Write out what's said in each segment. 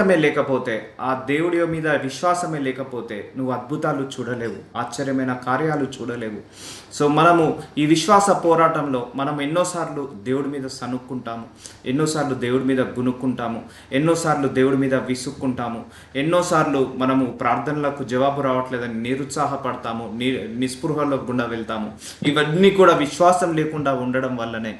విశ్వాసమే లేకపోతే ఆ దేవుడి మీద విశ్వాసమే లేకపోతే నువ్వు అద్భుతాలు చూడలేవు ఆశ్చర్యమైన కార్యాలు చూడలేవు. సో మనము ఈ విశ్వాస పోరాటంలో మనం ఎన్నోసార్లు దేవుడి మీద సనుక్కుంటాము ఎన్నోసార్లు దేవుడి మీద గునుక్కుంటాము ఎన్నోసార్లు దేవుడి మీద విసుక్కుంటాము ఎన్నోసార్లు మనము ప్రార్థనలకు జవాబు రావట్లేదని నిరుత్సాహపడతాము ని నిస్పృహలో గుండా వెళ్తాము. ఇవన్నీ కూడా విశ్వాసం లేకుండా ఉండడం వల్లనే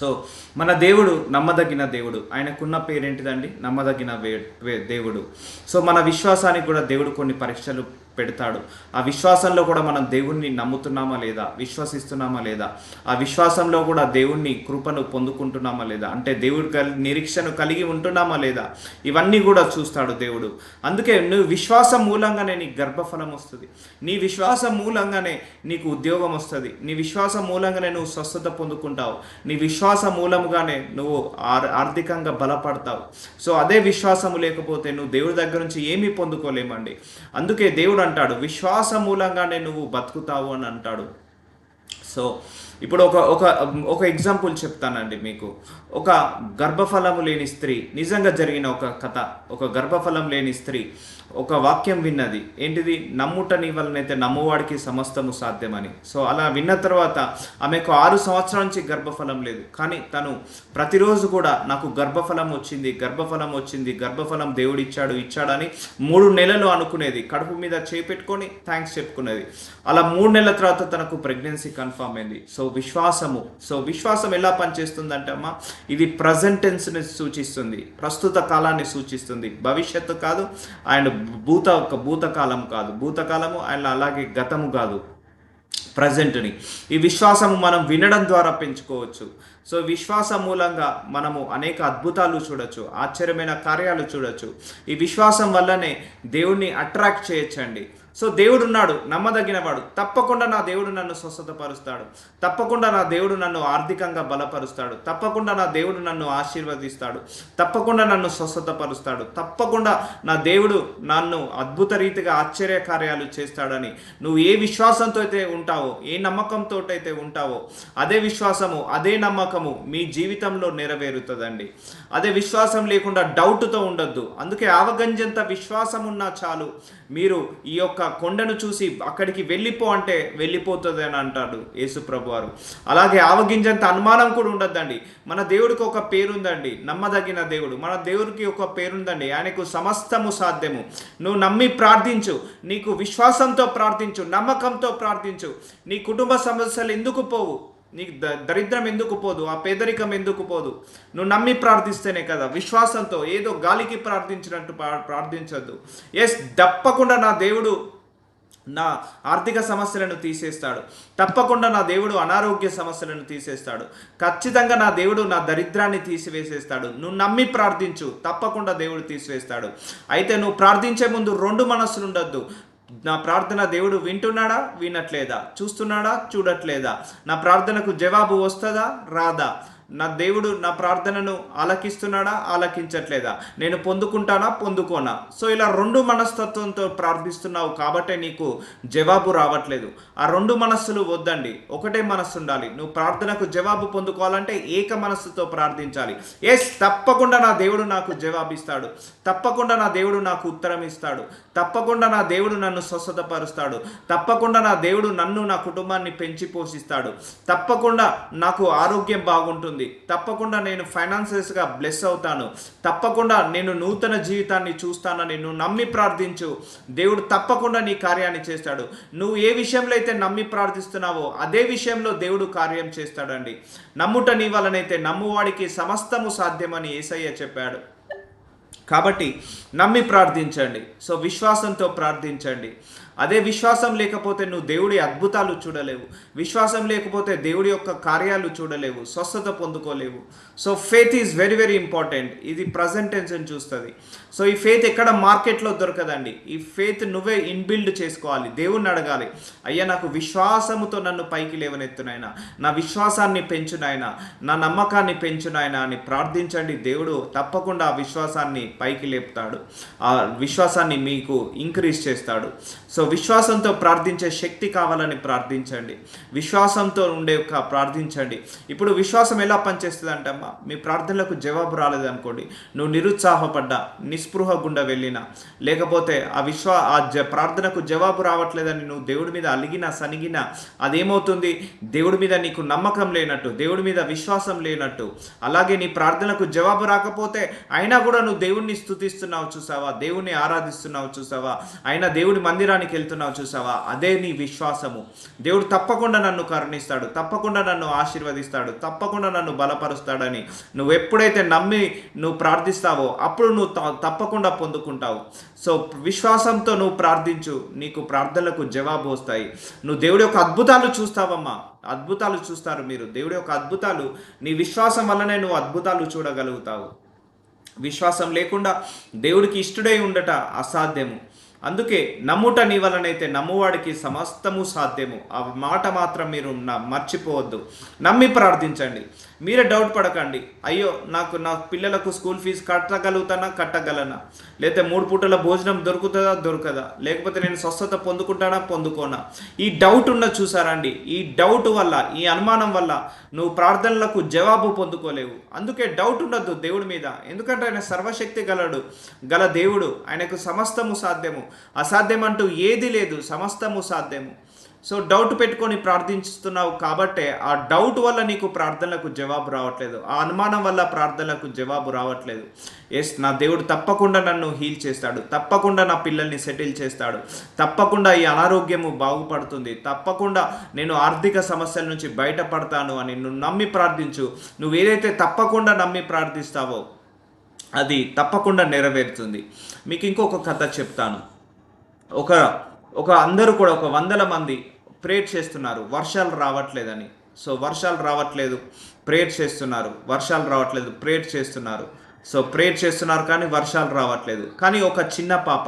సో మన దేవుడు నమ్మదగిన దేవుడు. ఆయనకున్న పేరేంటిదండి? నమ్మదగిన వే వే- దేవుడు. సో మన విశ్వాసానికి కూడా దేవుడు కొన్ని పరీక్షలు పెడతాడు. ఆ విశ్వాసంలో కూడా మనం దేవుణ్ణి నమ్ముతున్నామా లేదా? విశ్వసిస్తున్నామా లేదా? ఆ విశ్వాసంలో కూడా దేవుణ్ణి కృపను పొందుకుంటున్నామా లేదా? అంటే దేవుడు కల్ నిరీక్షను కలిగి ఉంటున్నామా లేదా? ఇవన్నీ కూడా చూస్తాడు దేవుడు. అందుకే నువ్వు విశ్వాసం మూలంగానే నీకు గర్భఫలం వస్తుంది. నీ విశ్వాసం మూలంగానే నీకు ఉద్యోగం వస్తుంది. నీ విశ్వాసం మూలంగానే నువ్వు స్వస్థత పొందుకుంటావు. నీ విశ్వాసం మూలముగానే నువ్వు ఆర్ ఆర్థికంగా బలపడతావు. సో అదే విశ్వాసము లేకపోతే నువ్వు దేవుడి దగ్గర నుంచి ఏమీ పొందుకోలేమండి. అందుకే దేవుడు అంటాడు. విశ్వాస మూలంగానే నువ్వు బతుకుతావు అని అంటాడు. సో ఇప్పుడు ఒక ఒక ఒక ఎగ్జాంపుల్ చెప్తానండి మీకు. ఒక గర్భఫలము లేని స్త్రీ నిజంగా జరిగిన ఒక కథ. ఒక గర్భఫలం లేని స్త్రీ ఒక వాక్యం విన్నది. ఏంటిది? నమ్ముటని వలనైతే నమ్మువాడికి సమస్తము సాధ్యమని. సో అలా విన్న తర్వాత ఆమెకు ఆరు సంవత్సరాల నుంచి గర్భఫలం లేదు. కానీ తను ప్రతిరోజు కూడా నాకు గర్భఫలం వచ్చింది గర్భఫలం వచ్చింది గర్భఫలం దేవుడు ఇచ్చాడు ఇచ్చాడని మూడు నెలలు అనుకునేది. కడుపు మీద చేపెట్టుకొని థ్యాంక్స్ చెప్పుకునేది. అలా మూడు నెలల తర్వాత తనకు ప్రెగ్నెన్సీ కన్ఫర్మ్ అయింది. సో విశ్వాసము సో విశ్వాసం ఎలా పనిచేస్తుందంటే అమ్మా ఇది ప్రజెంటెన్స్ని సూచిస్తుంది. ప్రస్తుత కాలాన్ని సూచిస్తుంది. భవిష్యత్తు కాదు అండ్ భూత భూతకాలం కాదు. భూతకాలము అండ్ అలాగే గతము కాదు. ప్రజెంట్ని ఈ విశ్వాసము మనం వినడం ద్వారా పెంచుకోవచ్చు. సో విశ్వాస మూలంగా మనము అనేక అద్భుతాలు చూడొచ్చు ఆశ్చర్యమైన కార్యాలు చూడొచ్చు. ఈ విశ్వాసం వల్లనే దేవుణ్ణి అట్రాక్ట్ చేయొచ్చండి. సో దేవుడు ఉన్నాడు నమ్మదగినవాడు. తప్పకుండా నా దేవుడు నన్ను స్వస్థతపరుస్తాడు. తప్పకుండా నా దేవుడు నన్ను ఆర్థికంగా బలపరుస్తాడు. తప్పకుండా నా దేవుడు నన్ను ఆశీర్వదిస్తాడు. తప్పకుండా నన్ను స్వస్థతపరుస్తాడు. తప్పకుండా నా దేవుడు నన్ను అద్భుత రీతిగా ఆశ్చర్య కార్యాలు చేస్తాడని. నువ్వు ఏ విశ్వాసంతో అయితే ఉంటావో ఏ నమ్మకంతో అయితే ఉంటావో అదే విశ్వాసము అదే నమ్మకము మీ జీవితంలో నెరవేరుతుందండి. అదే విశ్వాసం లేకుండా డౌట్తో ఉండొద్దు. అందుకే ఆవగంజంత విశ్వాసం ఉన్నా చాలు. మీరు ఈ యొక్క కొండను చూసి అక్కడికి వెళ్ళిపో అంటే వెళ్ళిపోతుంది అని అంటాడు యేసుప్రభు వారు అలాగే ఆవగింజంత అనుమానం కూడా ఉండద్దండి. మన దేవుడికి ఒక పేరుందండి. నమ్మదగిన దేవుడు. మన దేవుడికి ఒక పేరుందండి. ఆయనకు సమస్తము సాధ్యము. నువ్వు నమ్మి ప్రార్థించు. నీకు విశ్వాసంతో ప్రార్థించు. నమ్మకంతో ప్రార్థించు. నీ కుటుంబ సమస్యలు ఎందుకు పోవు? నీకు ద దరిద్రం ఎందుకు పోదు? ఆ పేదరికం ఎందుకు పోదు? నువ్వు నమ్మి ప్రార్థిస్తేనే కదా. విశ్వాసంతో ఏదో గాలికి ప్రార్థించినట్టు ప్రార్థించద్దు. ఎస్ తప్పకుండా నా దేవుడు నా ఆర్థిక సమస్యలను తీసేస్తాడు. తప్పకుండా నా దేవుడు అనారోగ్య సమస్యలను తీసేస్తాడు. ఖచ్చితంగా నా దేవుడు నా దరిద్రాన్ని తీసివేసేస్తాడు. నువ్వు నమ్మి ప్రార్థించు. తప్పకుండా దేవుడు తీసివేస్తాడు. అయితే నువ్వు ప్రార్థించే ముందు రెండు మనస్సులు ఉండొద్దు నా ప్రార్థన దేవుడు వింటున్నాడా? వినట్లేదా? చూస్తున్నాడా? చూడట్లేదా? నా ప్రార్థనకు జవాబు వస్తుందా? రాదా? నా దేవుడు నా ప్రార్థనను ఆలకిస్తున్నాడా? ఆలకించట్లేదా? నేను పొందుకుంటానా? పొందుకోనా? సో ఇలా రెండు మనస్తత్వంతో ప్రార్థిస్తున్నావు కాబట్టే నీకు జవాబు రావట్లేదు. ఆ రెండు మనస్సులు వద్దండి. ఒకటే మనస్సు ఉండాలి. నువ్వు ప్రార్థనకు జవాబు పొందుకోవాలంటే ఏక మనస్సుతో ప్రార్థించాలి. ఎస్ తప్పకుండా నా దేవుడు నాకు జవాబిస్తాడు. తప్పకుండా నా దేవుడు నాకు ఉత్తరం ఇస్తాడు. తప్పకుండా నా దేవుడు నన్ను స్వస్థతపరుస్తాడు. తప్పకుండా నా దేవుడు నన్ను నా కుటుంబాన్ని పెంచి పోషిస్తాడు. తప్పకుండా నాకు ఆరోగ్యం బాగుంటుంది. తప్పకుండా నేను ఫైనాన్సెస్గా బ్లెస్ అవుతాను. తప్పకుండా నేను నూతన జీవితాన్ని చూస్తానని నువ్వు నమ్మి ప్రార్థించు. దేవుడు తప్పకుండా నీ కార్యాన్ని చేస్తాడు. నువ్వు ఏ విషయంలో అయితే నమ్మి ప్రార్థిస్తున్నావో అదే విషయంలో దేవుడు కార్యం చేస్తాడండి. నమ్ముట నీ వలనైతే నమ్మువాడికి సమస్తము సాధ్యమని ఏసయ్య చెప్పాడు. కాబట్టి నమ్మి ప్రార్థించండి. సో విశ్వాసంతో ప్రార్థించండి. అదే విశ్వాసం లేకపోతే నువ్వు దేవుడి అద్భుతాలు చూడలేవు. విశ్వాసం లేకపోతే దేవుడి యొక్క కార్యాలు చూడలేవు. స్వస్థత పొందుకోలేవు. So faith is very very important ఇది ప్రజెంట్ టెన్స్ అని చూస్తుంది. సో ఈ ఫేత్ ఎక్కడ మార్కెట్లో దొరకదండి. ఈ ఫేత్ నువ్వే ఇన్బిల్డ్ చేసుకోవాలి. దేవుణ్ణి అడగాలి. అయ్యా నాకు విశ్వాసముతో నన్ను పైకి లేవనెత్తునైనా నా విశ్వాసాన్ని పెంచునైనా నా నమ్మకాన్ని పెంచునైనా అని ప్రార్థించండి. దేవుడు తప్పకుండా ఆ విశ్వాసాన్ని పైకి లేపుతాడు. ఆ విశ్వాసాన్ని మీకు ఇంక్రీజ్ చేస్తాడు. సో విశ్వాసంతో ప్రార్థించే శక్తి కావాలని ప్రార్థించండి. విశ్వాసంతో ఉండే ఒక ప్రార్థించండి. ఇప్పుడు విశ్వాసం ఎలా పనిచేస్తుంది అంటమ్మా మీ ప్రార్థనలకు జవాబు రాలేదు అనుకోండి. నువ్వు నిరుత్సాహపడ్డా నిస్పృహ గుండా వెళ్ళినా లేకపోతే ఆ విశ్వా ఆ జ ప్రార్థనకు జవాబు రావట్లేదని నువ్వు దేవుడి మీద అలిగినా సనిగినా అదేమవుతుంది? దేవుడి మీద నీకు నమ్మకం లేనట్టు దేవుడి మీద విశ్వాసం లేనట్టు అలాగే నీ ప్రార్థనకు జవాబు రాకపోతే అయినా కూడా నువ్వు దేవుడిని స్తుతిస్తున్నావు చూసావా? దేవుణ్ణి ఆరాధిస్తున్నావు చూసావా? అయినా దేవుడి మందిరానికి వెళ్తున్నావు చూసావా? అదే నీ విశ్వాసము. దేవుడు తప్పకుండా నన్ను కరుణిస్తాడు తప్పకుండా నన్ను ఆశీర్వదిస్తాడు తప్పకుండా నన్ను బలపరుస్తాడని. నువ్వు ఎప్పుడైతే నమ్మి నువ్వు ప్రార్థిస్తావో అప్పుడు నువ్వు త- తప్పకుండా పొందుకుంటావు. సో విశ్వాసంతో నువ్వు ప్రార్థించు నీకు ప్రార్థనలకు జవాబు వస్తాయి. నువ్వు దేవుడి యొక్క అద్భుతాలు చూస్తావమ్మా. అద్భుతాలు చూస్తారు మీరు. దేవుడి యొక్క అద్భుతాలు నీ విశ్వాసం వల్లనే నువ్వు అద్భుతాలు చూడగలుగుతావు. విశ్వాసం లేకుండా దేవుడికి ఇష్టడై ఉండట అసాధ్యము. అందుకే నమ్ముట నీ వలనైతే నమ్మువాడికి సమస్తము సాధ్యము. ఆ మాట మాత్రం మీరు న- మర్చిపోవద్దు. నమ్మి ప్రార్థించండి. మీరే డౌట్ పడకండి. అయ్యో నాకు నా పిల్లలకు స్కూల్ ఫీజు కట్టగలుగుతానా కట్టగలనా? లేకపోతే మూడు పూటల భోజనం దొరుకుతుందా దొరకదా? లేకపోతే నేను స్వస్థత పొందుకుంటానా పొందుకోనా? ఈ డౌట్ ఉన్న చూసారండి. ఈ డౌట్ వల్ల ఈ అనుమానం వల్ల నువ్వు ప్రార్థనలకు జవాబు పొందుకోలేవు. అందుకే డౌట్ ఉండద్దు దేవుడి మీద. ఎందుకంటే ఆయన సర్వశక్తి గలడు గల దేవుడు. ఆయనకు సమస్తము సాధ్యము. అసాధ్యం అంటూ ఏది లేదు. సమస్తము సాధ్యము. సో డౌట్ పెట్టుకొని ప్రార్థిస్తున్నావు కాబట్టే ఆ డౌట్ వల్ల నీకు ప్రార్థనలకు జవాబు రావట్లేదు. ఆ అనుమానం వల్ల ప్రార్థనలకు జవాబు రావట్లేదు. ఎస్ నా దేవుడు తప్పకుండా నన్ను హీల్ చేస్తాడు. తప్పకుండా నా పిల్లల్ని సెటిల్ చేస్తాడు. తప్పకుండా ఈ అనారోగ్యము బాగుపడుతుంది. తప్పకుండా నేను ఆర్థిక సమస్యల నుంచి బయటపడతాను అని నువ్వు నమ్మి ప్రార్థించు. నువ్వు ఏదైతే తప్పకుండా నమ్మి ప్రార్థిస్తావో అది తప్పకుండా నెరవేరుతుంది. మీకు ఇంకొక కథ చెప్తాను. ఒక ఒక అందరూ కూడా ఒక వందల మంది ప్రేయర్ చేస్తున్నారు. వర్షాలు రావట్లేదని. సో వర్షాలు రావట్లేదు ప్రేయర్ చేస్తున్నారు. వర్షాలు రావట్లేదు ప్రేయర్ చేస్తున్నారు. సో ప్రేయర్ చేస్తున్నారు కానీ వర్షాలు రావట్లేదు. కానీ ఒక చిన్న పాప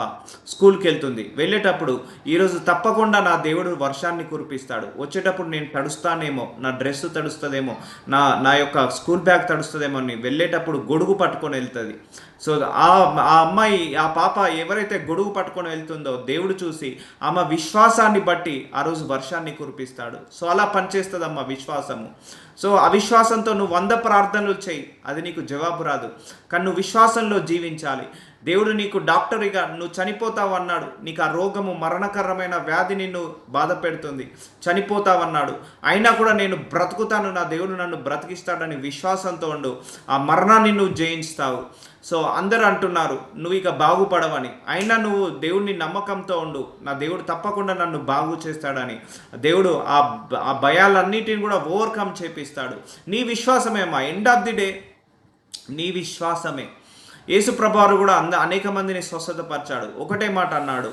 స్కూల్కి వెళ్తుంది. వెళ్ళేటప్పుడు ఈరోజు తప్పకుండా నా దేవుడు వర్షాన్ని కురిపిస్తాడు. వచ్చేటప్పుడు నేను తడుస్తానేమో నా డ్రెస్ తడుస్తుందేమో నా నా యొక్క స్కూల్ బ్యాగ్ తడుస్తుందేమో అని వెళ్ళేటప్పుడు గొడుగు పట్టుకొని వెళ్తుంది. సో ఆ ఆ అమ్మాయి ఆ పాప ఎవరైతే గొడుగు పట్టుకొని వెళ్తుందో దేవుడు చూసి ఆమె విశ్వాసాన్ని బట్టి ఆ రోజు వర్షాన్ని కురిపిస్తాడు. సో అలా పనిచేస్తుంది అమ్మ విశ్వాసము. సో అవిశ్వాసంతో నువ్వు వంద ప్రార్థనలు చేయి. అది నీకు జవాబు రాదు. కానీ నువ్వు విశ్వాసంలో జీవించాలి. దేవుడు నీకు డాక్టర్గా నువ్వు చనిపోతావు అన్నాడు. నీకు ఆ రోగము మరణకరమైన వ్యాధి నిన్ను బాధ పెడుతుంది. చనిపోతావన్నాడు అయినా కూడా నేను బ్రతుకుతాను నా దేవుడు నన్ను బ్రతికిస్తాడని విశ్వాసంతో ఉండు. ఆ మరణాన్ని నువ్వు జయించుతావు. సో అందరు అంటున్నారు నువ్వు ఇక బాగుపడవని. అయినా నువ్వు దేవుడిని నమ్మకంతో ఉండు. నా దేవుడు తప్పకుండా నన్ను బాగు చేస్తాడని. దేవుడు ఆ ఆ భయాలన్నిటిని కూడా ఓవర్కమ్ చేపిస్తాడు. నీ విశ్వాసమేమా? ఎండ్ ఆఫ్ ది డే నీ విశ్వాసమే. యేసు కూడా అంద అనేక మందిని స్వస్థతపరిచాడు. ఒకటే మాట అన్నాడు.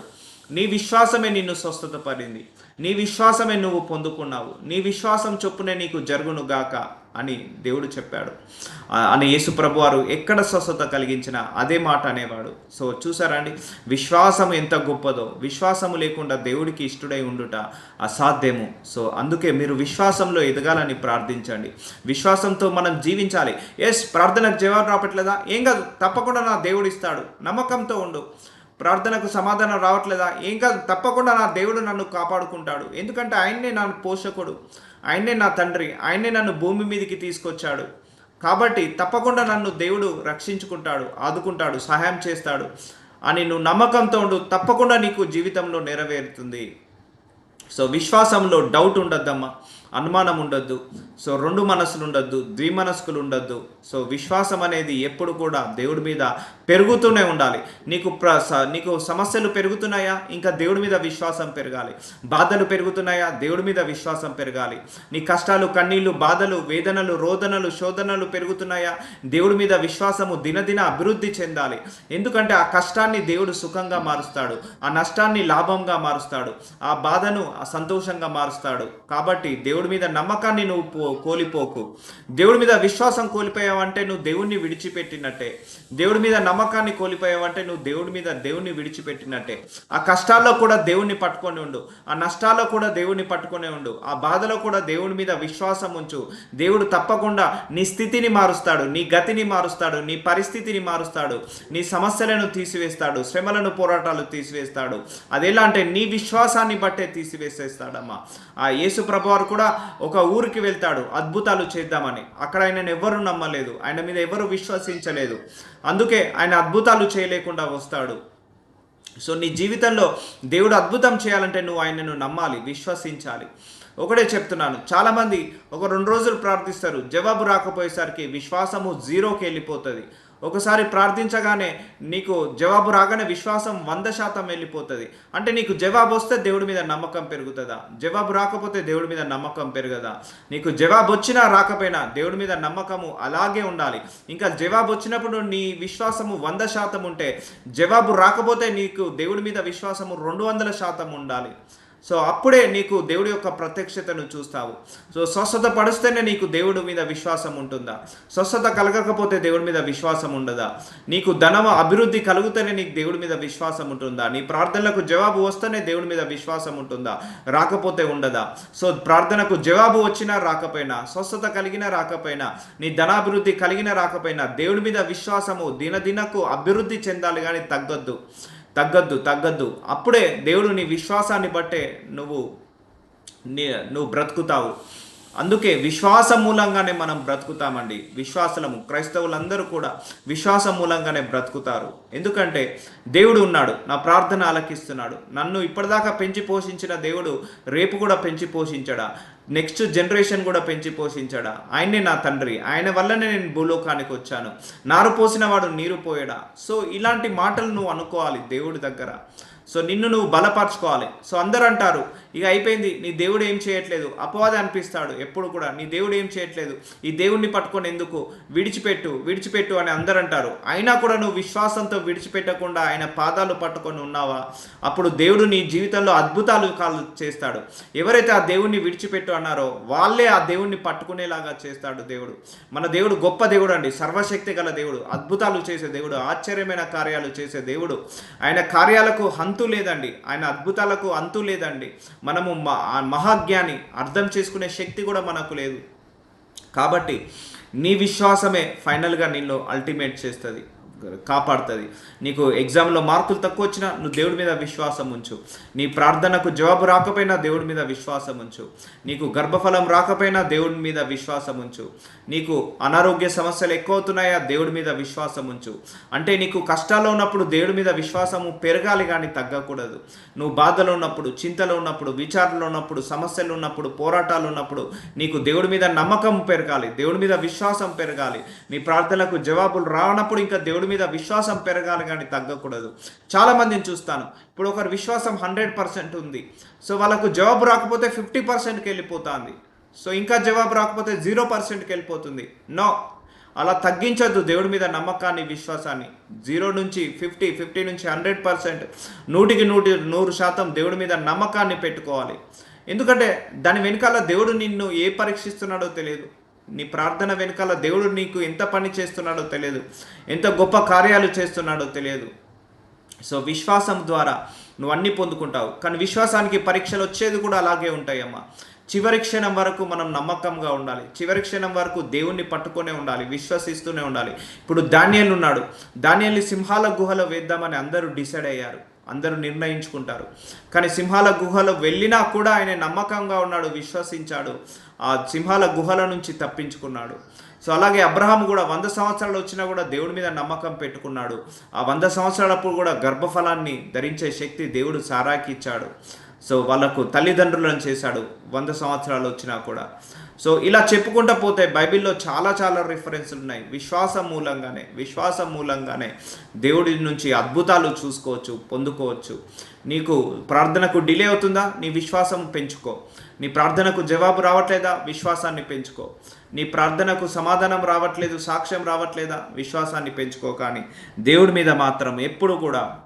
నీ విశ్వాసమే నిన్ను స్వస్థతపరింది. నీ విశ్వాసమే నువ్వు పొందుకున్నావు. నీ విశ్వాసం చొప్పునే నీకు జరుగును గాక. అని దేవుడు చెప్పాడు. అని యేసుప్రభు వారు ఎక్కడ స్వస్థత కలిగించినా అదే మాట అనేవాడు. సో చూసారా అండి? విశ్వాసం ఎంత గొప్పదో. విశ్వాసము లేకుండా దేవుడికి ఇష్టడై ఉండుట అసాధ్యము. సో అందుకే మీరు విశ్వాసంలో ఎదగాలని ప్రార్థించండి. విశ్వాసంతో మనం జీవించాలి. ఎస్ ప్రార్థనకు జవాబు రావట్లేదా? ఏం కాదు. తప్పకుండా నా దేవుడు ఇస్తాడు. నమ్మకంతో ఉండు. ప్రార్థనకు సమాధానం రావట్లేదా? ఏం కాదు. తప్పకుండా నా దేవుడు నన్ను కాపాడుకుంటాడు. ఎందుకంటే ఆయన్నే నా పోషకుడు. ఆయనే నా తండ్రి ఆయనే నన్ను భూమి మీదకి తీసుకొచ్చాడు. కాబట్టి తప్పకుండా నన్ను దేవుడు రక్షించుకుంటాడు ఆదుకుంటాడు సహాయం చేస్తాడు అని నువ్వు నమ్మకంతో ఉండు తప్పకుండా నీకు జీవితంలో నెరవేరుతుంది. సో విశ్వాసంలో డౌట్ ఉండద్దమ్మా అనుమానం ఉండొద్దు. సో రెండు మనసులు ఉండొద్దు ద్విమనస్కులు ఉండొద్దు సో విశ్వాసం అనేది ఎప్పుడు కూడా దేవుడి మీద పెరుగుతూనే ఉండాలి. నీకు ప్ర నీకు సమస్యలు పెరుగుతున్నాయా? ఇంకా దేవుడి మీద విశ్వాసం పెరగాలి. బాధలు పెరుగుతున్నాయా? దేవుడి మీద విశ్వాసం పెరగాలి. నీ కష్టాలు కన్నీళ్ళు బాధలు వేదనలు రోదనలు శోధనలు పెరుగుతున్నాయా? దేవుడి మీద విశ్వాసము దినదిన అభివృద్ధి చెందాలి. ఎందుకంటే ఆ కష్టాన్ని దేవుడు సుఖంగా మారుస్తాడు. ఆ నష్టాన్ని లాభంగా మారుస్తాడు. ఆ బాధను ఆ సంతోషంగా మారుస్తాడు. కాబట్టి దేవుడి మీద నమ్మకాన్ని నువ్వు పో కోల్పోకు. దేవుడి మీద విశ్వాసం కోల్పోయావంటే నువ్వు దేవుణ్ణి విడిచిపెట్టినట్టే. దేవుడి మీద నమ్మకాన్ని కోల్పోయావంటే నువ్వు దేవుడి మీద దేవుడిని విడిచిపెట్టినట్టే. ఆ కష్టాల్లో కూడా దేవుడిని పట్టుకొని ఉండు. ఆ నష్టాల్లో కూడా దేవుణ్ణి పట్టుకొని ఉండు. ఆ బాధలో కూడా దేవుడి మీద విశ్వాసం ఉంచు. దేవుడు తప్పకుండా నీ స్థితిని మారుస్తాడు నీ గతిని మారుస్తాడు నీ పరిస్థితిని మారుస్తాడు నీ సమస్యలను తీసివేస్తాడు శ్రమలను పోరాటాలు తీసివేస్తాడు. అదెలా అంటే నీ విశ్వాసాన్ని బట్టే తీసివేసేస్తాడమ్మా. ఆ యేసు ప్రభువారు కూడా ఒక ఊరికి వెళ్తాడు. అద్భుతాలు చేద్దామని. అక్కడ ఆయనను ఎవరు నమ్మలేదు. ఆయన మీద ఎవరు విశ్వసించలేదు. అందుకే ఆయన అద్భుతాలు చేయలేకుండా వస్తాడు. సో నీ జీవితంలో దేవుడు అద్భుతం చేయాలంటే నువ్వు ఆయనను నమ్మాలి విశ్వసించాలి. ఒకటే చెప్తున్నాను. చాలామంది ఒక రెండు రోజులు ప్రార్థిస్తారు. జవాబు రాకపోయేసరికి విశ్వాసము జీరోకి వెళ్ళిపోతుంది. ఒకసారి ప్రార్థించగానే నీకు జవాబు రాగానే విశ్వాసం వంద శాతం వెళ్ళిపోతుంది. అంటే నీకు జవాబు వస్తే దేవుడి మీద నమ్మకం పెరుగుతుందా? జవాబు రాకపోతే దేవుడి మీద నమ్మకం పెరగదా? నీకు జవాబు వచ్చినా రాకపోయినా దేవుడి మీద నమ్మకము అలాగే ఉండాలి. ఇంకా జవాబు వచ్చినప్పుడు నీ విశ్వాసము వంద శాతం ఉంటే జవాబు రాకపోతే నీకు దేవుడి మీద విశ్వాసము రెండు వందల శాతం ఉండాలి. సో అప్పుడే నీకు దేవుడి యొక్క ప్రత్యక్షతను చూస్తావు. సో స్వస్థత పడిస్తేనే నీకు దేవుడి మీద విశ్వాసం ఉంటుందా? స్వస్థత కలగకపోతే దేవుడి మీద విశ్వాసం ఉండదా? నీకు ధనం అభివృద్ధి కలిగితేనే నీకు దేవుడి మీద విశ్వాసం ఉంటుందా? నీ ప్రార్థనలకు జవాబు వస్తేనే దేవుడి మీద విశ్వాసం ఉంటుందా? రాకపోతే ఉండదా? సో ప్రార్థనకు జవాబు వచ్చినా రాకపోయినా స్వస్థత కలిగినా రాకపోయినా నీ ధనాభివృద్ధి కలిగిన రాకపోయినా దేవుడి మీద విశ్వాసము దినదినకు అభివృద్ధి చెందాలి కానీ తగ్గొద్దు. తగ్గద్దు తగ్గద్దు. అప్పుడే దేవుడు నీ విశ్వాసాన్ని బట్టే నువ్వు నువ్వు బ్రతుకుతావు. అందుకే విశ్వాసం మూలంగానే మనం బ్రతుకుతామండి. విశ్వాసలము క్రైస్తవులందరూ కూడా విశ్వాసం మూలంగానే బ్రతుకుతారు. ఎందుకంటే దేవుడు ఉన్నాడు నా ప్రార్థన ఆలకిస్తున్నాడు. నన్ను ఇప్పటిదాకా పెంచి పోషించిన దేవుడు రేపు కూడా పెంచి పోషించడా? నెక్స్ట్ జనరేషన్ కూడా పెంచి పోషించాడా? ఆయనే నా తండ్రి. ఆయన వల్లనే నేను భూలోకానికి వచ్చాను. నారు పోసిన వాడు నీరు పోయడా? సో ఇలాంటి మాటలు నువ్వు అనుకోవాలి దేవుడి దగ్గర. సో నిన్ను నువ్వు బలపరచుకోవాలి. సో అందరూ అంటారు ఇక అయిపోయింది. నీ దేవుడు ఏం చేయట్లేదు. అపవాది అనిపిస్తాడు ఎప్పుడు కూడా. నీ దేవుడు ఏం చేయట్లేదు. ఈ దేవుడిని పట్టుకొని ఎందుకు? విడిచిపెట్టు విడిచిపెట్టు అని అందరు అంటారు అయినా కూడా నువ్వు విశ్వాసంతో విడిచిపెట్టకుండా ఆయన పాదాలు పట్టుకొని ఉన్నావా? అప్పుడు దేవుడు నీ జీవితంలో అద్భుతాలు కాలు చేస్తాడు. ఎవరైతే ఆ దేవుడిని విడిచిపెట్టు అన్నారో వాళ్ళే ఆ దేవుడిని పట్టుకునేలాగా చేస్తాడు దేవుడు. మన దేవుడు గొప్ప దేవుడు అండి. సర్వశక్తి గల దేవుడు. అద్భుతాలు చేసే దేవుడు. ఆశ్చర్యమైన కార్యాలు చేసే దేవుడు. ఆయన కార్యాలకు హంతు లేదండి. ఆయన అద్భుతాలకు అంతు లేదండి. మనము మహాజ్ఞాని అర్థం చేసుకునే శక్తి కూడా మనకు లేదు. కాబట్టి నీ విశ్వాసమే ఫైనల్గా నిన్ను అల్టిమేట్ చేస్తుంది. కాపాడుతుంది. నీకు ఎగ్జామ్లో మార్కులు తక్కువ వచ్చినా నువ్వు దేవుడి మీద విశ్వాసం ఉంచు. నీ ప్రార్థనకు జవాబు రాకపోయినా దేవుడి మీద విశ్వాసం ఉంచు. నీకు గర్భఫలం రాకపోయినా దేవుడి మీద విశ్వాసం ఉంచు. నీకు అనారోగ్య సమస్యలు ఎక్కువ అవుతున్నాయా దేవుడి మీద విశ్వాసం ఉంచు. అంటే నీకు కష్టాల్లో ఉన్నప్పుడు దేవుడి మీద విశ్వాసము పెరగాలి కానీ తగ్గకూడదు. నువ్వు బాధలో ఉన్నప్పుడు చింతలో ఉన్నప్పుడు విచారణలో ఉన్నప్పుడు సమస్యలు ఉన్నప్పుడు పోరాటాలు ఉన్నప్పుడు నీకు దేవుడి మీద నమ్మకం పెరగాలి. దేవుడి మీద విశ్వాసం పెరగాలి. నీ ప్రార్థనకు జవాబులు రానప్పుడు ఇంకా దేవుడి దేవుడి మీద విశ్వాసం పెరగాలి కానీ తగ్గకూడదు. చాలా మందిని చూస్తాను. ఇప్పుడు ఒకరి విశ్వాసం హండ్రెడ్ పర్సెంట్ ఉంది. సో వాళ్ళకు జవాబు రాకపోతే ఫిఫ్టీ పర్సెంట్కి వెళ్ళిపోతుంది. సో ఇంకా జవాబు రాకపోతే జీరో పర్సెంట్కి వెళ్ళిపోతుంది. నో. అలా తగ్గించొద్దు దేవుడి మీద నమ్మకాన్ని విశ్వాసాన్ని. జీరో నుంచి ఫిఫ్టీ ఫిఫ్టీ నుంచి హండ్రెడ్ పర్సెంట్ నూటికి నూటి నూరు శాతం దేవుడి మీద నమ్మకాన్ని పెట్టుకోవాలి. ఎందుకంటే దాని వెనకాల దేవుడు నిన్ను ఏ పరీక్షిస్తున్నాడో తెలియదు. నీ ప్రార్థన వెనుకాల దేవుడు నీకు ఎంత పని చేస్తున్నాడో తెలియదు. ఎంత గొప్ప కార్యాలు చేస్తున్నాడో తెలియదు. సో విశ్వాసం ద్వారా నువ్వు అన్ని పొందుకుంటావు. కానీ విశ్వాసానికి పరీక్షలు వచ్చేది కూడా అలాగే ఉంటాయమ్మా. చివరి క్షణం వరకు మనం నమ్మకంగా ఉండాలి. చివరి క్షణం వరకు దేవుణ్ణి పట్టుకొనే ఉండాలి. విశ్వసిస్తూనే ఉండాలి. ఇప్పుడు ధాన్యాలు ఉన్నాడు. ధాన్యాన్ని సింహాల గుహలో వేద్దామని అందరూ డిసైడ్ అయ్యారు. అందరూ నిర్ణయించుకుంటారు. కానీ సింహాల గుహలో వెళ్ళినా కూడా ఆయన నమ్మకంగా ఉన్నాడు విశ్వసించాడు. ఆ సింహాల గుహల నుంచి తప్పించుకున్నాడు. సో అలాగే అబ్రహాం కూడా వంద సంవత్సరాలు వచ్చినా కూడా దేవుడి మీద నమ్మకం పెట్టుకున్నాడు. ఆ వంద సంవత్సరాలప్పుడు కూడా గర్భఫలాన్ని ధరించే శక్తి దేవుడు సారాకి ఇచ్చాడు. సో వాళ్ళకు తల్లిదండ్రులను చేశాడు వంద సంవత్సరాలు వచ్చినా కూడా. సో ఇలా చెప్పుకుంటా పోతే బైబిల్లో చాలా చాలా రిఫరెన్స్లు ఉన్నాయి. విశ్వాసం మూలంగానే విశ్వాసం మూలంగానే దేవుడి నుంచి అద్భుతాలు చూసుకోవచ్చు పొందుకోవచ్చు. నీకు ప్రార్థనకు డిలే అవుతుందా? నీ విశ్వాసం పెంచుకో. నీ ప్రార్థనకు జవాబు రావట్లేదా? విశ్వాసాన్ని పెంచుకో. నీ ప్రార్థనకు సమాధానం రావట్లేదు సాక్ష్యం రావట్లేదా? విశ్వాసాన్ని పెంచుకో కానీ దేవుడి మీద మాత్రం ఎప్పుడు కూడా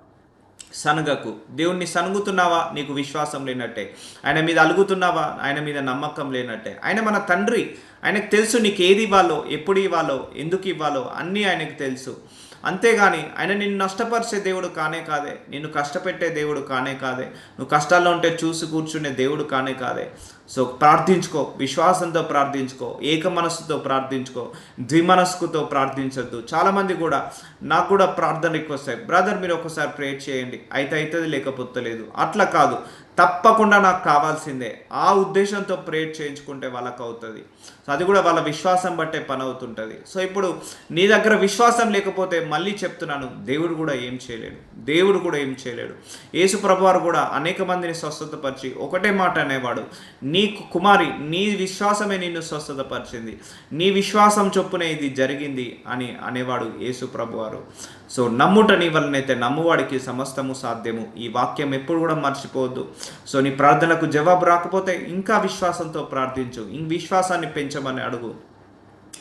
సనగకు. దేవుణ్ణి సనుగుతున్నావా? నీకు విశ్వాసం లేనట్టే. ఆయన మీద అలుగుతున్నావా? ఆయన మీద నమ్మకం లేనట్టే. ఆయన మన తండ్రి. ఆయనకు తెలుసు నీకు ఏది ఇవ్వాలో ఎప్పుడు ఇవ్వాలో ఎందుకు ఇవ్వాలో అన్నీ ఆయనకు తెలుసు. అంతేగాని ఆయన నిన్ను నష్టపరిచే దేవుడు కానే కాదే. నిన్ను కష్టపెట్టే దేవుడు కానే కాదే. నువ్వు కష్టాల్లో ఉంటే చూసి కూర్చునే దేవుడు కానే కాదే. సో ప్రార్థించుకో. విశ్వాసంతో ప్రార్థించుకో. ఏక మనస్సుతో ప్రార్థించుకో. ద్విమనస్కుతో ప్రార్థించొద్దు. చాలామంది కూడా నాకు కూడా ప్రార్థన రిక్వెస్ట్ అయ్యి బ్రదర్ మీరు ఒకసారి ప్రేయర్ చేయండి. అయితే అవుతుంది లేకపోతే లేదు. అట్లా కాదు. తప్పకుండా నాకు కావాల్సిందే. ఆ ఉద్దేశంతో ప్రేయర్ చేయించుకుంటే వాళ్ళకు అవుతుంది సో అది కూడా వాళ్ళ విశ్వాసం బట్టే పని అవుతుంటుంది సో ఇప్పుడు నీ దగ్గర విశ్వాసం లేకపోతే మళ్ళీ చెప్తున్నాను దేవుడు కూడా ఏం చేయలేడు. దేవుడు కూడా ఏం చేయలేడు. యేసు ప్రభువారు కూడా అనేక మందిని స్వస్థతపరిచి ఒకటే మాట అనేవాడు నీ కుమారి నీ విశ్వాసమే నిన్ను స్వస్థతపరిచింది. నీ విశ్వాసం చొప్పునే ఇది జరిగింది అని అనేవాడు యేసు ప్రభువారు. సో నమ్ముట నీ వలనైతే నమ్మువాడికి సమస్తము సాధ్యము. ఈ వాక్యం ఎప్పుడు కూడా మర్చిపోవద్దు. సో నీ ప్రార్థనకు జవాబు రాకపోతే ఇంకా విశ్వాసంతో ప్రార్థించు. ఈ విశ్వాసాన్ని పెంచమని అడుగు.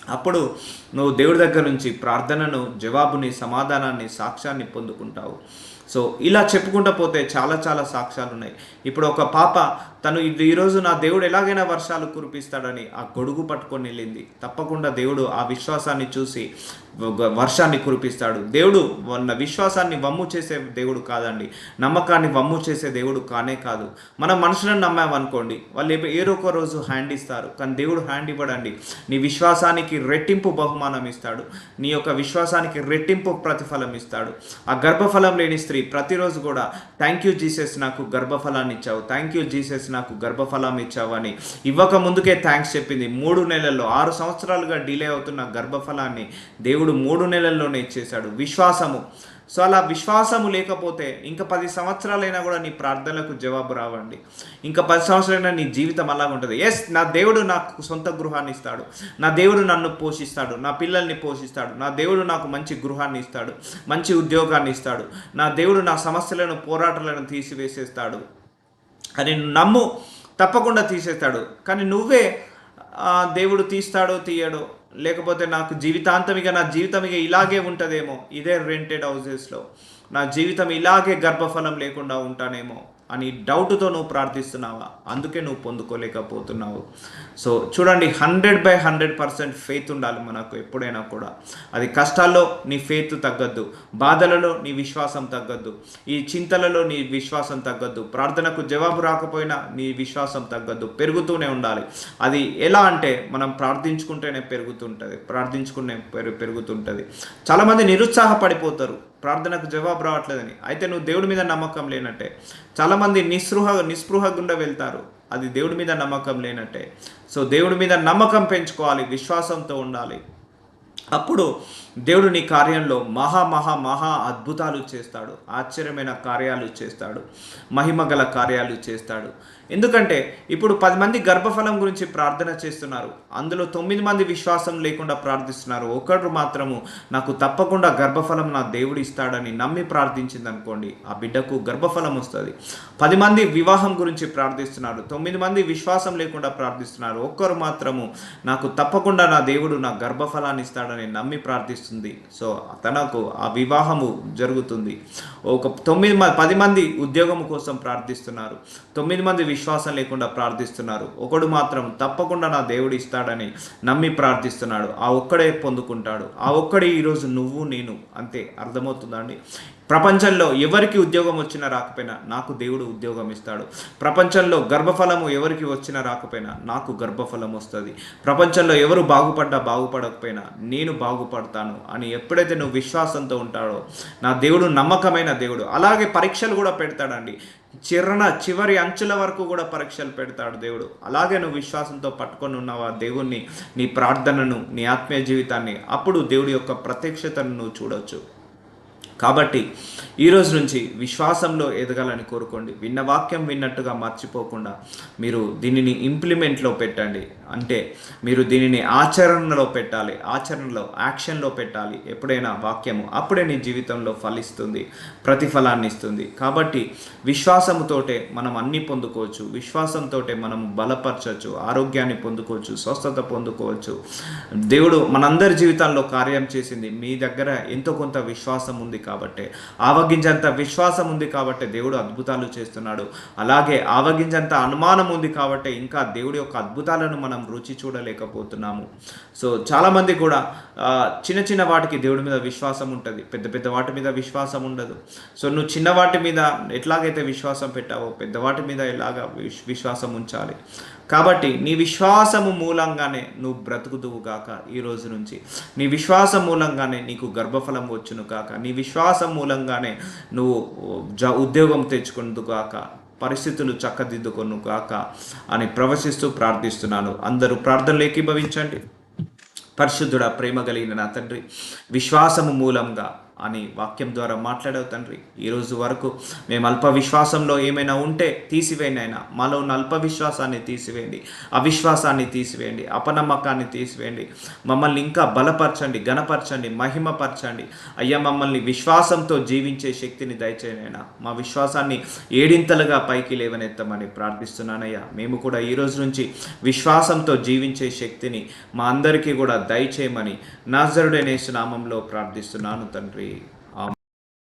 అప్పుడు నువ్వు దేవుడి దగ్గర నుంచి ప్రార్థనను జవాబుని సమాధానాన్ని సాక్ష్యాన్ని పొందుకుంటావు. సో ఇలా చెప్పుకుంటూ పోతే చాలా చాలా సాక్ష్యాలు ఉన్నాయి ఇప్పుడు ఒక పాప తను ఇది ఈరోజు నా దేవుడు ఎలాగైనా వర్షాలు కురిపిస్తాడని ఆ గొడుగు పట్టుకొని వెళ్ళింది. తప్పకుండా దేవుడు ఆ విశ్వాసాన్ని చూసి వర్షాన్ని కురిపిస్తాడు. దేవుడు ఉన్న విశ్వాసాన్ని వమ్ము చేసే దేవుడు కాదండి. నమ్మకాన్ని వమ్ము చేసే దేవుడు కానే కాదు. మనం మనుషులను నమ్మామనుకోండి వాళ్ళు ఏ- ఏదో ఒక రోజు హ్యాండ్ ఇస్తారు. కానీ దేవుడు హ్యాండ్ ఇవ్వడండి. నీ విశ్వాసానికి రెట్టింపు బహుమానం ఇస్తాడు. నీ యొక్క విశ్వాసానికి రెట్టింపు ప్రతిఫలం ఇస్తాడు. ఆ గర్భఫలం లేని స్త్రీ ప్రతిరోజు కూడా థ్యాంక్ యూ జీసస్ నాకు గర్భఫలాన్ని ఇచ్చావు. థ్యాంక్ యూ జీసస్ నాకు గర్భఫలం ఇచ్చావని ఇవ్వక ముందుకే థ్యాంక్స్ చెప్పింది. మూడు నెలల్లో ఆరు సంవత్సరాలుగా డిలే అవుతున్న గర్భఫలాన్ని దేవుడు మూడు నెలల్లోనే ఇచ్చేశాడు. విశ్వాసము. సో అలా విశ్వాసము లేకపోతే ఇంకా పది సంవత్సరాలైనా కూడా నీ ప్రార్థనలకు జవాబు రావండి. ఇంకా పది సంవత్సరాలైనా నీ జీవితం అలాగ ఉంటుంది. ఎస్ నా దేవుడు నాకు సొంత గృహాన్ని ఇస్తాడు. నా దేవుడు నన్ను పోషిస్తాడు. నా పిల్లల్ని పోషిస్తాడు. నా దేవుడు నాకు మంచి గృహాన్ని ఇస్తాడు. మంచి ఉద్యోగాన్ని ఇస్తాడు. నా దేవుడు నా సమస్యలను పోరాటాలను తీసివేసేస్తాడు. అని నమ్ము తప్పకుండా తీసేస్తాడు. కానీ నువ్వే దేవుడు తీస్తాడో తీయడో లేకపోతే నాకు జీవితాంతమిగా నా జీవితం ఇక ఇలాగే ఉంటుందేమో ఇదే రెంటెడ్ హౌసెస్లో. నా జీవితం ఇలాగే గర్భఫలం లేకుండా ఉంటానేమో. అని డౌట్తో నువ్వు ప్రార్థిస్తున్నావా? అందుకే నువ్వు పొందుకోలేకపోతున్నావు. సో చూడండి hundred by hundred percent faith ఉండాలి మనకు ఎప్పుడైనా కూడా. అది కష్టాల్లో నీ ఫెయిత్ తగ్గద్దు. బాధలలో నీ విశ్వాసం తగ్గద్దు. ఈ చింతలలో నీ విశ్వాసం తగ్గద్దు. ప్రార్థనకు జవాబు రాకపోయినా నీ విశ్వాసం తగ్గద్దు. పెరుగుతూనే ఉండాలి. అది ఎలా అంటే మనం ప్రార్థించుకుంటేనే పెరుగుతుంటుంది. ప్రార్థించుకునే పెరుగుతుంటుంది. చాలామంది నిరుత్సాహపడిపోతారు. ప్రార్థనకు జవాబు రావట్లేదని. అయితే నువ్వు దేవుడి మీద నమ్మకం లేనట్టే. చాలామంది నిస్పృహ నిస్పృహ గుండా వెళ్తారు. అది దేవుడి మీద నమ్మకం లేనట్టే. సో దేవుడి మీద నమ్మకం పెంచుకోవాలి విశ్వాసంతో ఉండాలి. అప్పుడు దేవుడు నీ కార్యంలో మహా మహా మహా అద్భుతాలు చేస్తాడు. ఆశ్చర్యమైన కార్యాలు చేస్తాడు. మహిమ గల కార్యాలు చేస్తాడు. ఎందుకంటే ఇప్పుడు పది మంది గర్భఫలం గురించి ప్రార్థన చేస్తున్నారు. అందులో తొమ్మిది మంది విశ్వాసం లేకుండా ప్రార్థిస్తున్నారు. ఒకరు మాత్రము నాకు తప్పకుండా గర్భఫలం నా దేవుడు ఇస్తాడని నమ్మి ప్రార్థించింది అనుకోండి ఆ బిడ్డకు గర్భఫలం వస్తుంది. పది మంది వివాహం గురించి ప్రార్థిస్తున్నారు. తొమ్మిది మంది విశ్వాసం లేకుండా ప్రార్థిస్తున్నారు. ఒక్కరు మాత్రము నాకు తప్పకుండా నా దేవుడు నా గర్భఫలాన్ని ఇస్తాడని నమ్మి కనిపిస్తుంది సో తనకు ఆ వివాహము జరుగుతుంది. ఒక తొమ్మిది మంది పది మంది ఉద్యోగం కోసం ప్రార్థిస్తున్నారు. తొమ్మిది మంది విశ్వాసం లేకుండా ప్రార్థిస్తున్నారు. ఒకడు మాత్రం తప్పకుండా నా దేవుడు ఇస్తాడని నమ్మి ప్రార్థిస్తున్నాడు. ఆ ఒక్కడే పొందుకుంటాడు. ఆ ఒక్కడే ఈరోజు నువ్వు నేను అంతే. అర్థమవుతుందండి ప్రపంచంలో ఎవరికి ఉద్యోగం వచ్చినా రాకపోయినా నాకు దేవుడు ఉద్యోగం ఇస్తాడు. ప్రపంచంలో గర్భఫలము ఎవరికి వచ్చినా రాకపోయినా నాకు గర్భఫలం వస్తుంది. ప్రపంచంలో ఎవరు బాగుపడ్డా బాగుపడకపోయినా నేను బాగుపడతాను అని ఎప్పుడైతే నువ్వు విశ్వాసంతో ఉంటాడో నా దేవుడు నమ్మకమైన దేవుడు. అలాగే పరీక్షలు కూడా పెడతాడండి. చిరణ చివరి అంచుల వరకు కూడా పరీక్షలు పెడతాడు దేవుడు. అలాగే నువ్వు విశ్వాసంతో పట్టుకొని ఉన్నావా? దేవుణ్ణి నీ ప్రార్థనను నీ ఆత్మీయ జీవితాన్ని అప్పుడు దేవుడి యొక్క ప్రత్యక్షతను నువ్వు చూడొచ్చు. కాబట్టి ఈరోజు నుంచి విశ్వాసంలో ఎదగాలని కోరుకోండి. విన్న వాక్యం విన్నట్టుగా మర్చిపోకుండా మీరు దీనిని ఇంప్లిమెంట్లో పెట్టండి. అంటే మీరు దీనిని ఆచరణలో పెట్టాలి ఆచరణలో యాక్షన్లో పెట్టాలి. ఎప్పుడైనా వాక్యము అప్పుడే నీ జీవితంలో ఫలిస్తుంది ప్రతిఫలాన్ని ఇస్తుంది. కాబట్టి విశ్వాసముతోటే మనం అన్ని పొందుకోవచ్చు. విశ్వాసంతోటే మనం బలపరచవచ్చు ఆరోగ్యాన్ని పొందుకోవచ్చు స్వస్థత పొందుకోవచ్చు. దేవుడు మనందరి జీవితాల్లో కార్యం చేసింది. మీ దగ్గర ఎంతో కొంత విశ్వాసం ఉంది కాబట్టి. ఆవగించంత విశ్వాసం ఉంది కాబట్టి దేవుడు అద్భుతాలు చేస్తున్నాడు. అలాగే ఆవగించంత అనుమానం ఉంది కాబట్టి ఇంకా దేవుడి యొక్క అద్భుతాలను మనం రుచి చూడలేకపోతున్నాము. సో చాలామంది కూడా చిన్న చిన్న వాటికి దేవుడి మీద విశ్వాసం ఉంటుంది. పెద్ద పెద్ద వాటి మీద విశ్వాసం ఉండదు. సో నువ్వు చిన్న వాటి మీద ఎట్లాగైతే విశ్వాసం పెట్టావో పెద్ద వాటి మీద ఎలాగా విశ్- విశ్వాసం ఉంచాలి? కాబట్టి నీ విశ్వాసము మూలంగానే నువ్వు బ్రతుకుదువు గాక ఈ రోజు నుంచి. నీ విశ్వాసం మూలంగానే నీకు గర్భఫలం వచ్చును కాక నీ విశ్వాసం మూలంగానే నువ్వు జ ఉద్యోగం తెచ్చుకుందుగాక పరిస్థితులు చక్కదిద్దుకొను కాక అని ప్రవశిస్తూ ప్రార్థిస్తున్నాను. అందరూ ప్రార్థనలు ఏకీభవించండి పరిశుద్ధుడ ప్రేమ కలిగిన నా తండ్రి విశ్వాసము మూలంగా అని వాక్యం ద్వారా మాట్లాడావు తండ్రి. ఈరోజు వరకు మేము అల్ప విశ్వాసంలో ఏమైనా ఉంటే తీసివేయండి ఆయన. మాలో ఉన్న అల్ప విశ్వాసాన్ని తీసివేయండి. అవిశ్వాసాన్ని తీసివేయండి. అపనమ్మకాన్ని తీసివేయండి. మమ్మల్ని ఇంకా బలపరచండి గణపరచండి మహిమపరచండి. అయ్యా మమ్మల్ని విశ్వాసంతో జీవించే శక్తిని దయచేయండి అయినా మా విశ్వాసాన్ని ఏడింతలుగా పైకి లేవనెత్తమని ప్రార్థిస్తున్నానయ్యా. మేము కూడా ఈ రోజు నుంచి విశ్వాసంతో జీవించే శక్తిని మా అందరికీ కూడా దయచేయమని నాజరుడనేసు నామంలో ప్రార్థిస్తున్నాను తండ్రి. the